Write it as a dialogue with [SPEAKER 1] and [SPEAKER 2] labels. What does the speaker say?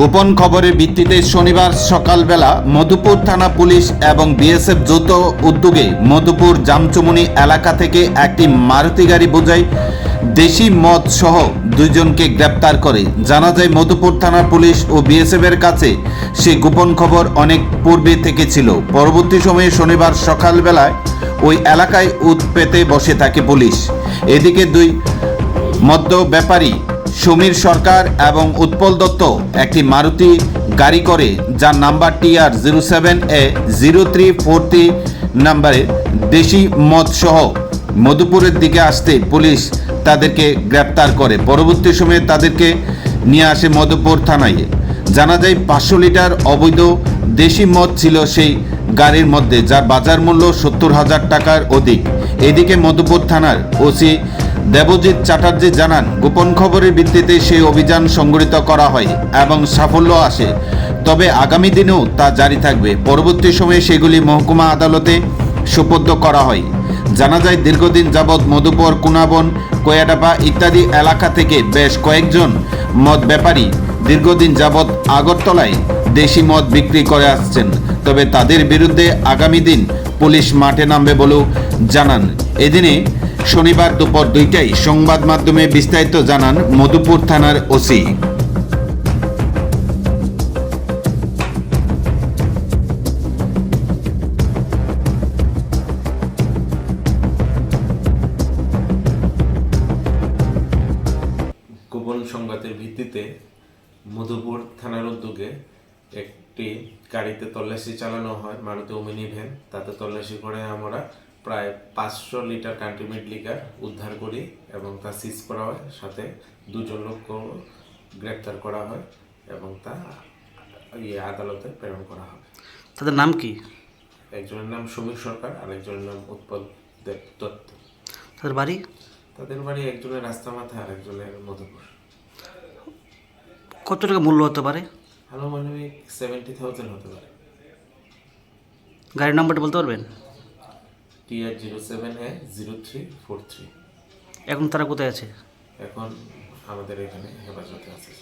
[SPEAKER 1] গোপন খবরের ভিত্তিতে শনিবার সকালবেলা মধুপুর থানা পুলিশ এবং বিএসএফ যৌথ উদ্যোগে মধুপুর জামচুমুনি এলাকা থেকে একটি মারুতি গাড়ি বোঝাই দেশি মদ সহ দুইজনকে গ্রেপ্তার করে। জানা যায়, মধুপুর থানা পুলিশ ও বিএসএফ এর কাছে সেই গোপন খবর অনেক পূর্বে থেকে ছিল। পরবর্তী সময়ে শনিবার সকালবেলায় ওই এলাকায় উৎ পেতে বসে থাকে পুলিশ। এদিকে দুই মদ্য ব্যাপারী সমীর সরকার এবং উৎপল দত্ত একটি মারুতি গাড়ি করে, যার number TR zero seven A zero three four three নাম্বারে দেশি মদ সহ মধুপুরের দিকে আসতে পুলিশ তাদেরকে গ্রেপ্তার করে। পরবর্তী সময়ে তাদেরকে নিয়ে আসে মধুপুর থানায়। জানা যায়, পাঁচশো লিটার অবৈধ দেশি মদ ছিল সেই গাড়ির মধ্যে, যার বাজার মূল্য সত্তর হাজার টাকার অধিক। এদিকে মধুপুর থানার ওসি দেবজিৎ চ্যাটার্জি জানান, গোপন খবরের ভিত্তিতে সেই অভিযান সংগঠিত করা হয় এবং সাফল্য আসে। তবে আগামী দিনেও তা জারি থাকবে। পরবর্তী সময়ে সেগুলি মহকুমা আদালতে সুপর্দ করা হয়। জানা যায়, দীর্ঘদিন যাবৎ মধুপুর, কুনাবন কোয়াডাপা ইত্যাদি এলাকা থেকে বেশ কয়েকজন মদ ব্যাপারী দীর্ঘদিন যাবৎ আগরতলায় দেশি মদ বিক্রি করে আসছেন। তবে তাদের বিরুদ্ধে আগামী দিন পুলিশ মাঠে নামবে বলেও জানান। এদিনে শনিবার দুপুর দুইটায় সংবাদ মাধ্যমে বিস্তারিত জানান মধুপুর থানার ওসি।
[SPEAKER 2] গোপন সংবাদের ভিত্তিতে মধুপুর থানার উদ্যোগে একটি গাড়িতে তল্লাশি চালানো হয়, মারুতি ওমিনি ভ্যান। তাতে তল্লাশি করে আমরা প্রায় পাঁচশো লিটার কান্ট্রিমেট লিকার উদ্ধার করি এবং তা সিজ করা হয়। সাথে দুজন লোক গ্রেপ্তার করা হয় এবং তা ইয়ে আদালতে প্রেরণ করা হয়
[SPEAKER 3] তাদের নাম কি?
[SPEAKER 2] একজনের নাম সমীর সরকার আরেকজনের নাম উৎপল দেব দত্ত।
[SPEAKER 3] তাদের বাড়ি?
[SPEAKER 2] তাদের বাড়ি একজনের রাস্তা মাথা আর একজনের মধুপুর।
[SPEAKER 3] কত টাকা মূল্য হতে পারে?
[SPEAKER 2] আনুমানিক সেভেন্টি থাউজেন্ড হতে পারে।
[SPEAKER 3] গাড়ির নাম্বারটা বলতে পারবেন?
[SPEAKER 2] TR zero seven A zero three four three
[SPEAKER 3] এখন তারা কোথায় আছে?
[SPEAKER 2] এখন আমাদের এখানে হেফাজতে আছে।